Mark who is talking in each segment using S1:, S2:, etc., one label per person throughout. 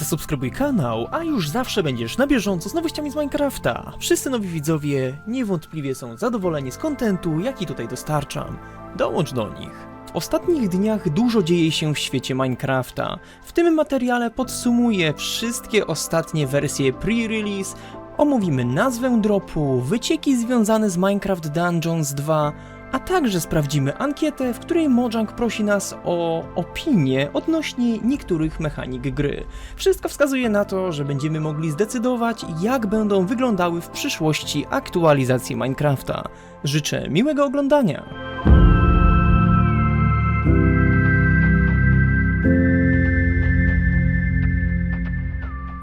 S1: Zasubskrybuj kanał, a już zawsze będziesz na bieżąco z nowościami z Minecrafta. Wszyscy nowi widzowie niewątpliwie są zadowoleni z kontentu, jaki tutaj dostarczam. Dołącz do nich. W ostatnich dniach dużo dzieje się w świecie Minecrafta. W tym materiale podsumuję wszystkie ostatnie wersje pre-release, omówimy nazwę dropu, wycieki związane z Minecraft Dungeons 2, a także sprawdzimy ankietę, w której Mojang prosi nas o opinię odnośnie niektórych mechanik gry. Wszystko wskazuje na to, że będziemy mogli zdecydować, jak będą wyglądały w przyszłości aktualizacje Minecrafta. Życzę miłego oglądania.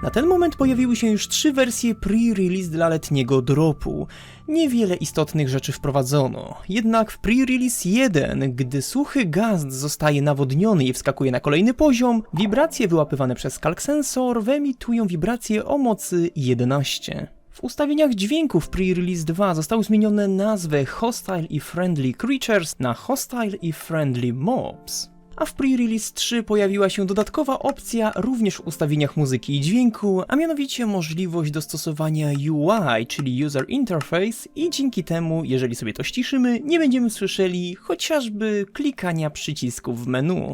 S1: Na ten moment pojawiły się już trzy wersje pre-release dla letniego dropu. Niewiele istotnych rzeczy wprowadzono. Jednak w pre-release 1, gdy suchy gaz zostaje nawodniony i wskakuje na kolejny poziom, wibracje wyłapywane przez Kalk Sensor wyemitują wibracje o mocy 11. W ustawieniach dźwięków pre-release 2 zostały zmienione nazwy Hostile i Friendly Creatures na Hostile i Friendly Mobs. A w pre-release 3 pojawiła się dodatkowa opcja również w ustawieniach muzyki i dźwięku, a mianowicie możliwość dostosowania UI, czyli User Interface i dzięki temu, jeżeli sobie to ściszymy, nie będziemy słyszeli chociażby klikania przycisków w menu.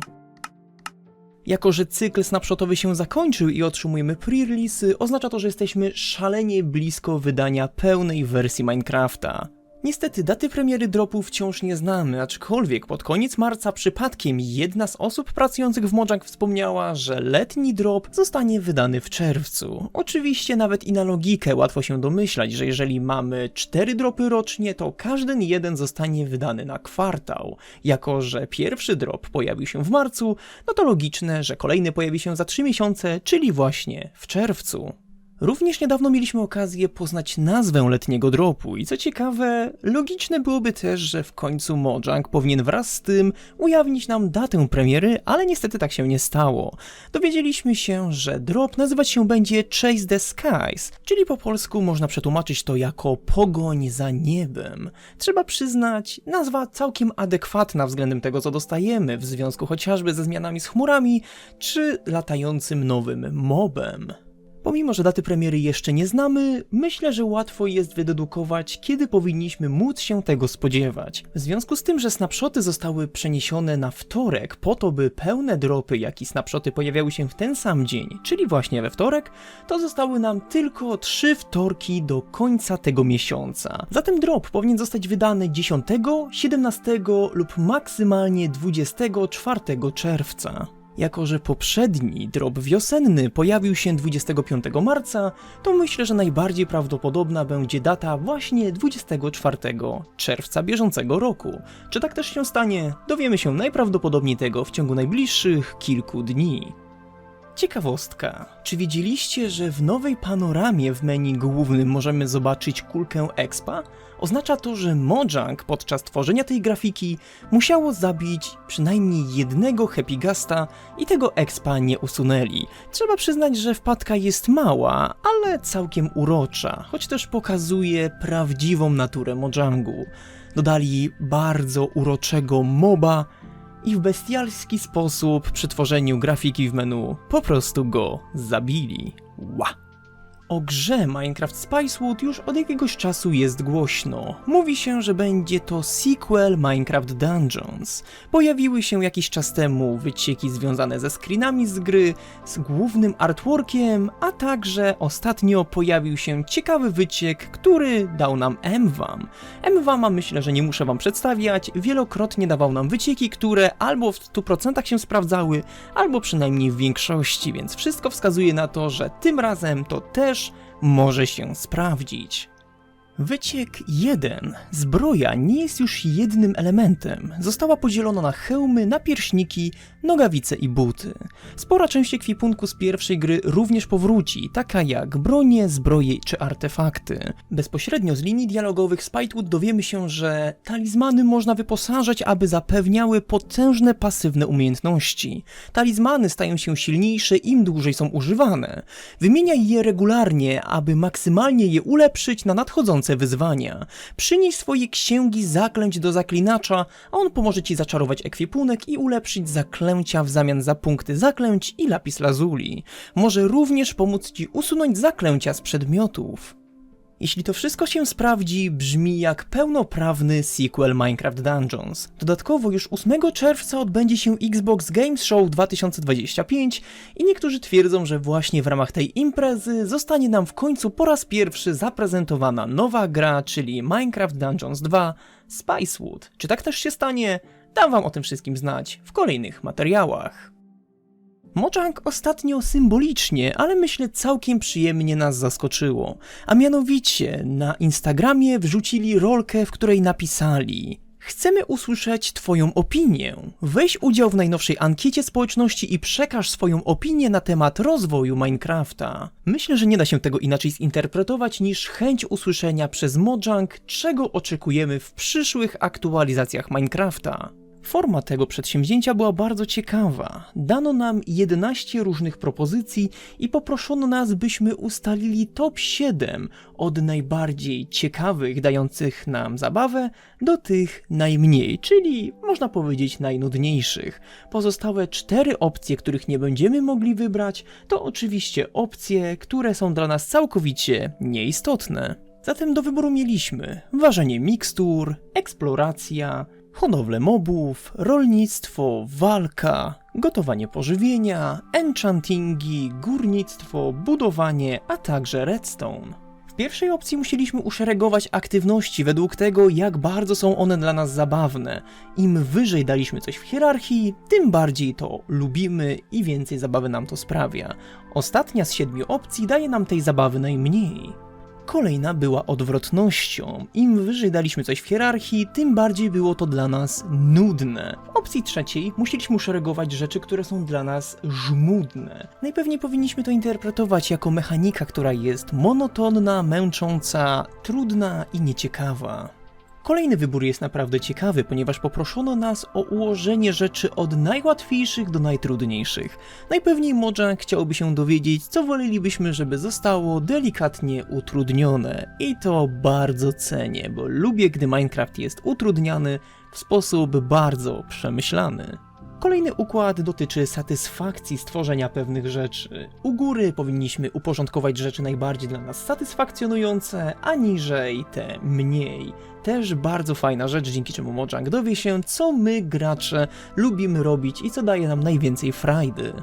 S1: Jako, że cykl snapshotowy się zakończył i otrzymujemy pre-release'y, oznacza to, że jesteśmy szalenie blisko wydania pełnej wersji Minecrafta. Niestety daty premiery dropu wciąż nie znamy, aczkolwiek pod koniec marca przypadkiem jedna z osób pracujących w Mojang wspomniała, że letni drop zostanie wydany w czerwcu. Oczywiście nawet i na logikę łatwo się domyślać, że jeżeli mamy 4 dropy rocznie, to każdy jeden zostanie wydany na kwartał. Jako, że pierwszy drop pojawił się w marcu, no to logiczne, że kolejny pojawi się za 3 miesiące, czyli właśnie w czerwcu. Również niedawno mieliśmy okazję poznać nazwę letniego dropu i co ciekawe, logiczne byłoby też, że w końcu Mojang powinien wraz z tym ujawnić nam datę premiery, ale niestety tak się nie stało. Dowiedzieliśmy się, że drop nazywać się będzie Chase the Skies, czyli po polsku można przetłumaczyć to jako pogoń za niebem. Trzeba przyznać, nazwa całkiem adekwatna względem tego, co dostajemy, w związku chociażby ze zmianami z chmurami, czy latającym nowym mobem. Pomimo, że daty premiery jeszcze nie znamy, myślę, że łatwo jest wydedukować, kiedy powinniśmy móc się tego spodziewać. W związku z tym, że snapshoty zostały przeniesione na wtorek, po to by pełne dropy, jak i snapshoty pojawiały się w ten sam dzień, czyli właśnie we wtorek, to zostały nam tylko trzy wtorki do końca tego miesiąca. Zatem drop powinien zostać wydany 10, 17 lub maksymalnie 24 czerwca. Jako, że poprzedni drop wiosenny pojawił się 25 marca, to myślę, że najbardziej prawdopodobna będzie data właśnie 24 czerwca bieżącego roku. Czy tak też się stanie? Dowiemy się najprawdopodobniej tego w ciągu najbliższych kilku dni. Ciekawostka. Czy wiedzieliście, że w nowej panoramie w menu głównym możemy zobaczyć kulkę expa? Oznacza to, że Mojang podczas tworzenia tej grafiki musiało zabić przynajmniej jednego Happy Gasta i tego expa nie usunęli. Trzeba przyznać, że wpadka jest mała, ale całkiem urocza, choć też pokazuje prawdziwą naturę Mojangu. Dodali bardzo uroczego moba, i w bestialski sposób przy tworzeniu grafiki w menu po prostu go zabili. Ła! O grze Minecraft Spicewood już od jakiegoś czasu jest głośno. Mówi się, że będzie to sequel Minecraft Dungeons. Pojawiły się jakiś czas temu wycieki związane ze screenami z gry, z głównym artworkiem, a także ostatnio pojawił się ciekawy wyciek, który dał nam MWAM. MWAMa myślę, że nie muszę wam przedstawiać, wielokrotnie dawał nam wycieki, które albo w 100% się sprawdzały, albo przynajmniej w większości, więc wszystko wskazuje na to, że tym razem to też może się sprawdzić. Wyciek 1. Zbroja nie jest już jednym elementem. Została podzielona na hełmy, napierśniki, nogawice i buty. Spora część ekwipunku z pierwszej gry również powróci, taka jak bronie, zbroje czy artefakty. Bezpośrednio z linii dialogowych Spitewood dowiemy się, że talizmany można wyposażać, aby zapewniały potężne pasywne umiejętności. Talizmany stają się silniejsze im dłużej są używane. Wymieniaj je regularnie, aby maksymalnie je ulepszyć na nadchodzące wyzwania. Przynieś swoje księgi zaklęć do zaklinacza, a on pomoże ci zaczarować ekwipunek i ulepszyć zaklęcia w zamian za punkty zaklęć i lapis lazuli. Może również pomóc ci usunąć zaklęcia z przedmiotów. Jeśli to wszystko się sprawdzi, brzmi jak pełnoprawny sequel Minecraft Dungeons. Dodatkowo już 8 czerwca odbędzie się Xbox Games Show 2025 i niektórzy twierdzą, że właśnie w ramach tej imprezy zostanie nam w końcu po raz pierwszy zaprezentowana nowa gra, czyli Minecraft Dungeons 2 Spicewood. Czy tak też się stanie? Dam wam o tym wszystkim znać w kolejnych materiałach. Mojang ostatnio symbolicznie, ale myślę całkiem przyjemnie nas zaskoczyło. A mianowicie na Instagramie wrzucili rolkę, w której napisali Chcemy usłyszeć Twoją opinię. Weź udział w najnowszej ankiecie społeczności i przekaż swoją opinię na temat rozwoju Minecrafta. Myślę, że nie da się tego inaczej zinterpretować niż chęć usłyszenia przez Mojang, czego oczekujemy w przyszłych aktualizacjach Minecrafta. Forma tego przedsięwzięcia była bardzo ciekawa. Dano nam 11 różnych propozycji i poproszono nas, byśmy ustalili top 7 od najbardziej ciekawych, dających nam zabawę, do tych najmniej, czyli można powiedzieć najnudniejszych. Pozostałe cztery opcje, których nie będziemy mogli wybrać, to oczywiście opcje, które są dla nas całkowicie nieistotne. Zatem do wyboru mieliśmy ważenie mikstur, eksploracja, hodowlę mobów, rolnictwo, walka, gotowanie pożywienia, enchantingi, górnictwo, budowanie, a także redstone. W pierwszej opcji musieliśmy uszeregować aktywności według tego, jak bardzo są one dla nas zabawne. Im wyżej daliśmy coś w hierarchii, tym bardziej to lubimy i więcej zabawy nam to sprawia. Ostatnia z siedmiu opcji daje nam tej zabawy najmniej. Kolejna była odwrotnością. Im wyżej daliśmy coś w hierarchii, tym bardziej było to dla nas nudne. W opcji trzeciej musieliśmy uszeregować rzeczy, które są dla nas żmudne. Najpewniej powinniśmy to interpretować jako mechanika, która jest monotonna, męcząca, trudna i nieciekawa. Kolejny wybór jest naprawdę ciekawy, ponieważ poproszono nas o ułożenie rzeczy od najłatwiejszych do najtrudniejszych. Najpewniej Mojang chciałby się dowiedzieć, co wolelibyśmy, żeby zostało delikatnie utrudnione. I to bardzo cenię, bo lubię, gdy Minecraft jest utrudniany w sposób bardzo przemyślany. Kolejny układ dotyczy satysfakcji stworzenia pewnych rzeczy. U góry powinniśmy uporządkować rzeczy najbardziej dla nas satysfakcjonujące, a niżej te mniej. Też bardzo fajna rzecz, dzięki czemu Mojang dowie się, co my, gracze, lubimy robić i co daje nam najwięcej frajdy.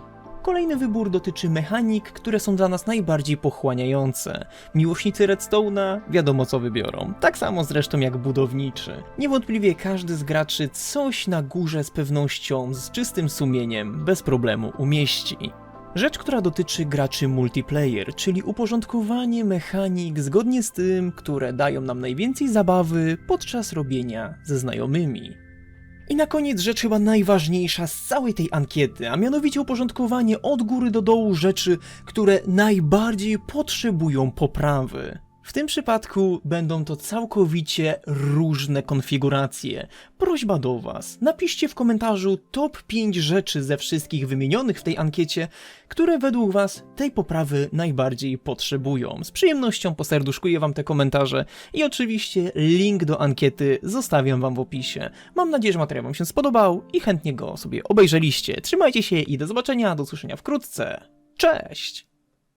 S1: Kolejny wybór dotyczy mechanik, które są dla nas najbardziej pochłaniające. Miłośnicy Redstone'a wiadomo co wybiorą, tak samo zresztą jak budowniczy. Niewątpliwie każdy z graczy coś na górze z pewnością, z czystym sumieniem, bez problemu umieści. Rzecz, która dotyczy graczy multiplayer, czyli uporządkowanie mechanik zgodnie z tym, które dają nam najwięcej zabawy podczas robienia ze znajomymi. I na koniec rzecz chyba najważniejsza z całej tej ankiety, a mianowicie uporządkowanie od góry do dołu rzeczy, które najbardziej potrzebują poprawy. W tym przypadku będą to całkowicie różne konfiguracje. Prośba do Was, napiszcie w komentarzu top 5 rzeczy ze wszystkich wymienionych w tej ankiecie, które według Was tej poprawy najbardziej potrzebują. Z przyjemnością poserduszkuję Wam te komentarze i oczywiście link do ankiety zostawiam Wam w opisie. Mam nadzieję, że materiał Wam się spodobał i chętnie go sobie obejrzeliście. Trzymajcie się i do zobaczenia, do usłyszenia wkrótce. Cześć!